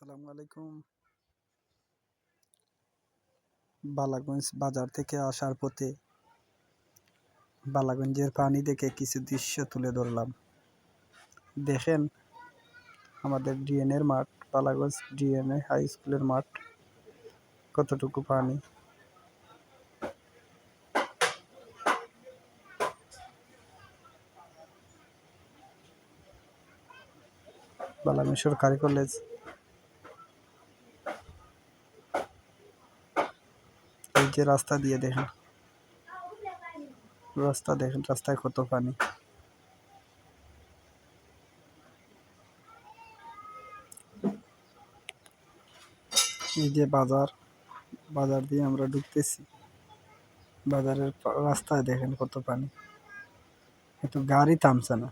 আসসালামু আলাইকুম। বালাগঞ্জ বাজার থেকে আসার পথে বালাগঞ্জের পানি দেখে কিছু দৃশ্য তুলে ধরলাম। দেখেন, আমাদের ডিএনএর মাঠ, বালাগঞ্জ ডিএনএ হাই স্কুলের মাঠ, কতটুকু পানি। বালাগঞ্জ সরকারি কলেজ যে রাস্তা দিয়ে দেখেন। রাস্তা দেখেন, রাস্তায় কত পানি। এই যে বাজার বাজার দিয়ে আমরা ঢুকতেছি। বাজারের রাস্তায় দেখেন কত পানি। কিন্তু গাড়ি থামছে না।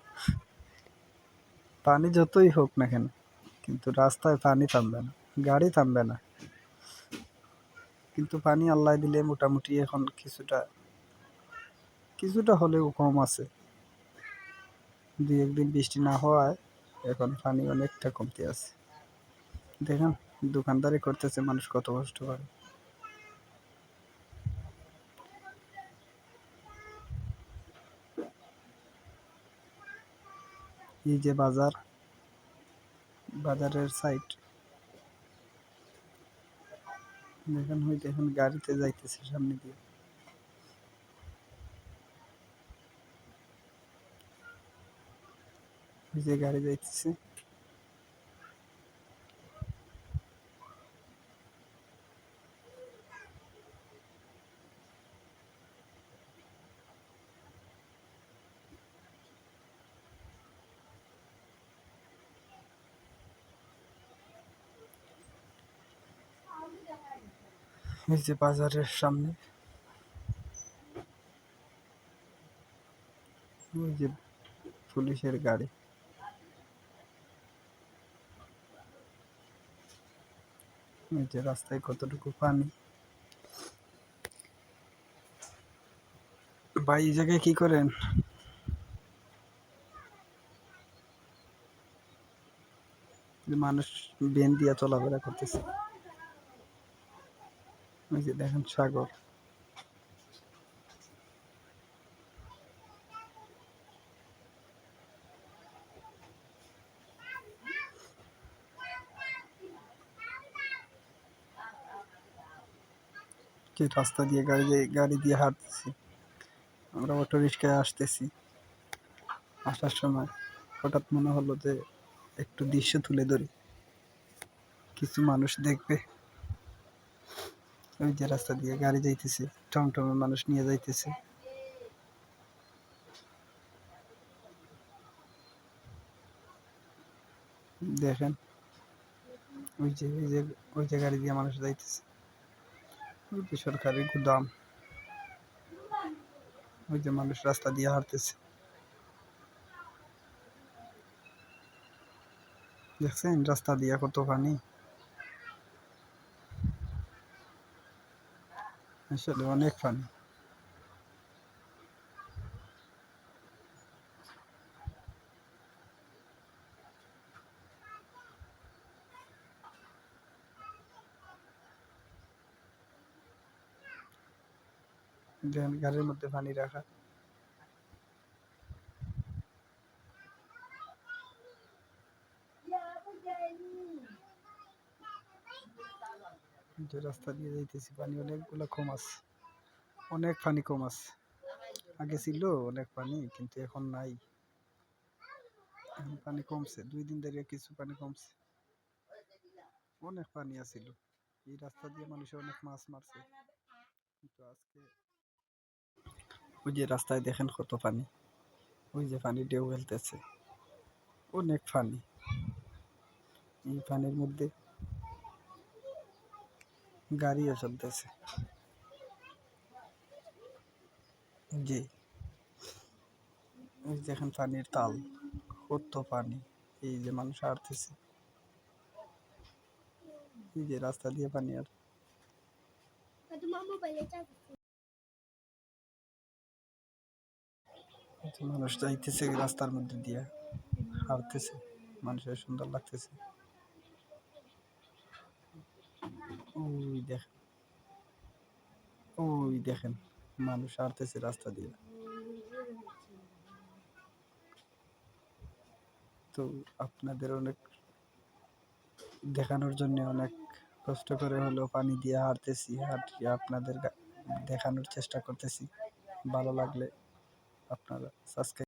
পানি যতই হোক না কেন, কিন্তু রাস্তায় পানি থামবে না, গাড়ি থামবে না। কিন্তু পানি আল্লাহ দিলে মোটামুটি এখন কিছুটা কিছুটা হলেও কম আছে। দুই একদিন বৃষ্টি না হওয়ায় এখন পানি অনেকটা কমতে আছে। দেখেন, দোকানদারি করতেছে মানুষ কত কষ্ট করে। এই যে বাজার, বাজারের সাইড দেখেন হইতে এখন গাড়িতে যাইতেছে সামনে দিয়ে। যে গাড়ি যাইতেছে। এই যে বাজারের সামনে। ওই যে পুলিশের গাড়ি। এই যে রাস্তায় কতটুকু পানি। ভাই, এই জায়গায় কি করেন? মানুষ বেন দিয়া চলাফেরা করতেছে। ওই যে দেখেন সাগর। যে রাস্তা দিয়ে গাড়ি গাড়ি দিয়ে হাঁটতেছি? আমরা অটো রিক্সায় আসতেছি। আসার সময় হঠাৎ মনে হলো যে একটু দৃশ্য তুলে ধরি। কিছু মানুষ দেখবে। ওই যে রাস্তা দিয়ে গাড়ি যাইতেছে টমটমে মানুষ নিয়ে যাইতেছে। দেখেন, ওই যে ওই যে ওই যে গাড়ি দিয়ে মানুষ যাইতেছে। ওই যে সরকারি গুদাম। ওই যে মানুষ রাস্তা দিয়ে হাঁটতেছে। দেখছেন রাস্তা দিয়ে কত পানি আসলে অনেক ফানি গাড়ির মধ্যে পানি রাখা। যে রাস্তা দিয়ে যাইতেছি, পানি অনেকগুলো কম আছে। অনেক পানি কম আছে। আগে ছিল অনেক পানি, কিন্তু এখন নাই। পানি কমছে, দুই দিন ধরে কিছু পানি কমছে। অনেক পানি আছিল। এই রাস্তা দিয়ে মানুষে অনেক মাছ মারছে। কিন্তু আজকে ওই যে রাস্তায় দেখেন কত পানি। ওই যে পানি ঢেউ ফেলতেছে। অনেক পানি। এই পানির মধ্যে গাড়িও চলতেছে জি ওই দেখেন পানির তাল কত পানি এই যে মানুষ হাঁটতেছে এই যে রাস্তা দিয়ে পানি আর তোমার মোবাইলে চার্জ এই যে মানুষ যাইতেছে রাস্তার মধ্যে দিয়ে হাঁটতেছে মানুষের সুন্দর লাগতেছে দেখেন। ওই দেখেন, মানুষ হাঁটতেছে রাস্তা দিয়ে। তো আপনাদের অনেক দেখানোর জন্য অনেক কষ্ট করে হলেও পানি দিয়ে হাঁটতেছি হাঁটিয়ে আপনাদের দেখানোর চেষ্টা করতেছি। ভালো লাগলে আপনারা সাবস্ক্রাইব